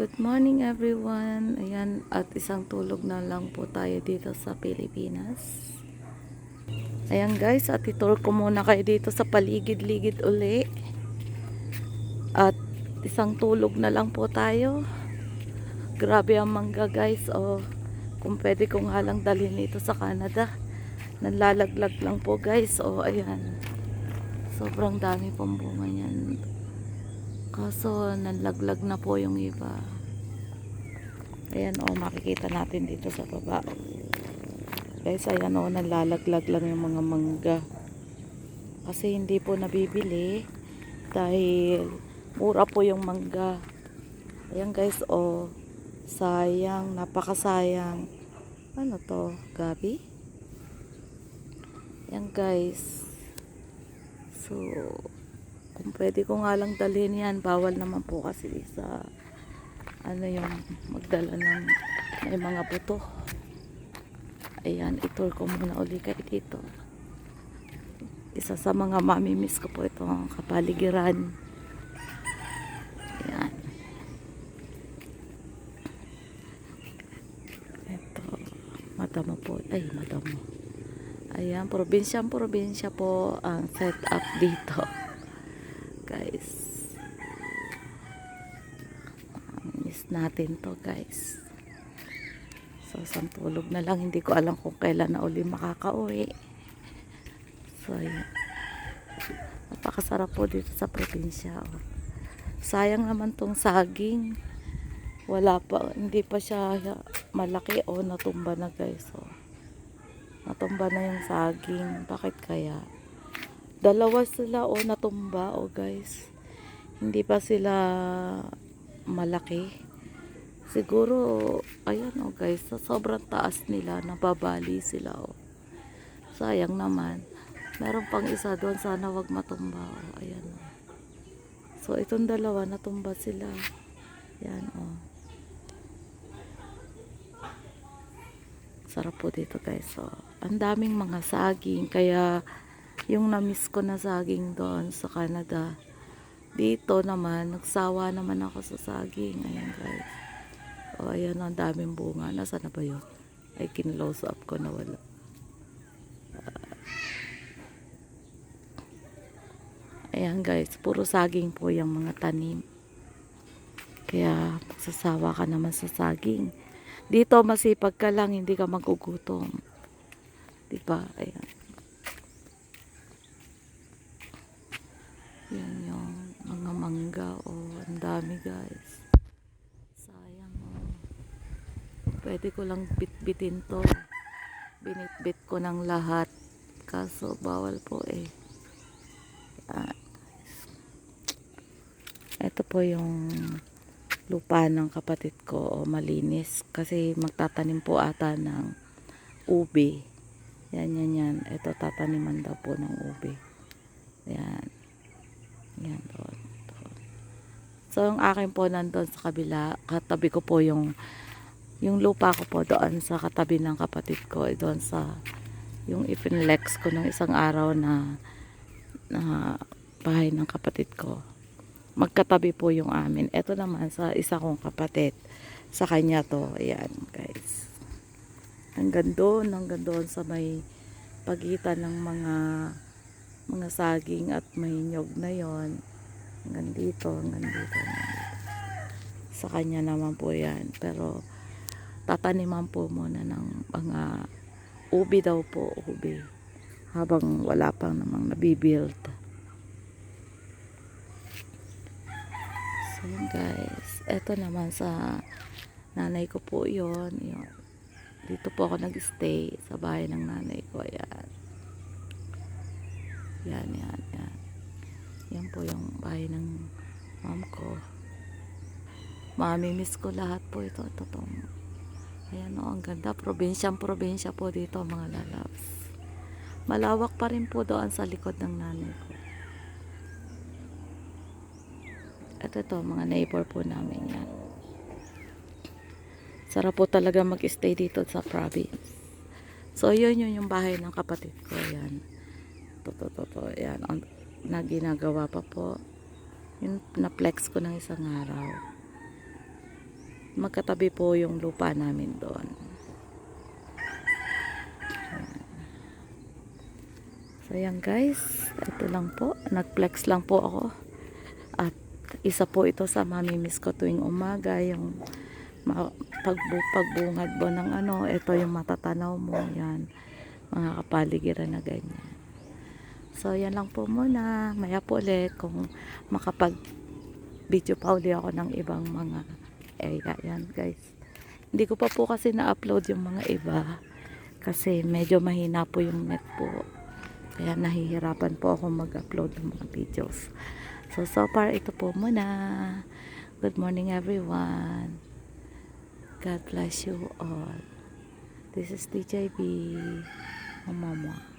Good morning everyone. Ayan, at isang tulog na lang po tayo dito sa Pilipinas. Ayan guys, at itour ko muna kayo dito sa paligid-ligid uli. At isang tulog na lang po tayo. Grabe ang mangga guys. O, kung pwede ko nga lang dalhin ito sa Canada. Nalalaglag lang po guys. O, ayan. Sobrang dami pong bunga niyan. Kaso, nalaglag na po yung iba. Ayan o, makikita natin dito sa baba. Guys, ayan o, nalalaglag lang yung mga mangga. Kasi hindi po nabibili. Dahil mura po yung mangga. Ayan guys, o. sayang, napakasayang. Ano to? Gabi? Ayan guys. So, kung pwede ko nga lang dalhin yan, bawal naman po kasi sa ano yung magdala ng may mga buto. Ayan, itour ko muna uli kayo dito. Isa sa mga mamimiss ko po ito ang kapaligiran. Ayan. Ito, madamo po. Ay, madamo. Ayan, probinsyang probinsya po ang set up dito guys. Miss natin to guys. So, isang tulog na lang. Hindi ko alam kung kailan na uli makakauwi. So, ayan. Napakasarap po dito sa probinsya. Oh. Sayang naman tong saging. Wala pa, hindi pa siya malaki o natumba na guys. Oh. Natumba na yung saging. Bakit kaya? Dalawa sila o natumba o guys. Hindi pa sila malaki. Siguro ayan o guys sa sobrang taas nila nababali sila o sayang naman. Meron pang isa doon sana wag matumba o ayan o so itong dalawa natumba sila. Yan o sarap po dito guys o ang daming mga saging kaya yung na-miss ko na saging doon sa Canada. Dito naman, nagsawa naman ako sa saging. Ayan guys. O ayan, ang daming bunga. Nasaan na ba yun? Ay, kinlose up ko na wala. Ayan guys, puro saging po yung mga tanim. Kaya, magsasawa ka naman sa saging. Dito, masipag ka lang, hindi ka magugutom. Diba? Ayan. Yan yung mga mangga. Oh, ang dami guys. Sayang oh. Pwede ko lang bitbitin to. Binitbit ko ng lahat. Kaso bawal po eh. Ito po yung lupa ng kapatid ko. Oh, malinis. Kasi magtatanim po ata ng ube. Yan, yan, yan. Ito tataniman daw po ng ube. Yan. Yan, doon. So, yung akin po nandun sa kabila, katabi ko po yung yung lupa ko po doon sa katabi ng kapatid ko, eh, doon sa yung ipinlex ko ng isang araw na na bahay ng kapatid ko. Magkatabi po yung amin. Ito naman sa isa kong kapatid. Sa kanya to. Ayan, guys. Hanggang doon, hanggang doon sa may pagitan ng mga mga saging at may nyog na yon hanggang dito, hanggang dito, hanggang dito. Sa kanya naman po yan. Pero, tataniman po muna ng mga ubi daw po, ubi. Habang wala pang namang nabibuild. So, guys. Ito naman sa nanay ko po yon yun. Dito po ako nag-stay sa bahay ng nanay ko. Ayan. Yan, yan, yan. Yan po yung bahay ng mom ko. Mami-miss ko lahat po ito. Ito to. Ayan o, ang ganda. Probinsyang probinsya po dito mga lalabs. Malawak pa rin po doon sa likod ng nanay ko. Ito to, mga neighbor po namin yan. Sarap po talaga mag-stay dito sa province. So, yun yun yung bahay ng kapatid ko. Yan to, to, to, to. Yan, ang, na ginagawa pa po. Yun, na-flex ko ng isang araw. magkatabi po yung lupa namin doon. So yan guys, ito lang po. Nag-flex lang po ako. At isa po ito sa mamimiss ko tuwing umaga. Yung pagbu pagbungad mo ng ano, ito yung matatanaw mo. Yan, mga kapaligiran na ganyan. So yan lang po muna. Maya po ulit kung makapag video pa uli ako ng ibang mga area. Yan guys. Hindi ko pa po kasi na-upload yung mga iba. Kasi medyo mahina po yung net po. Kaya nahihirapan po ako mag-upload ng mga videos. So, so far, ito po muna. Good morning, everyone. God bless you all. This is DJB. Mama.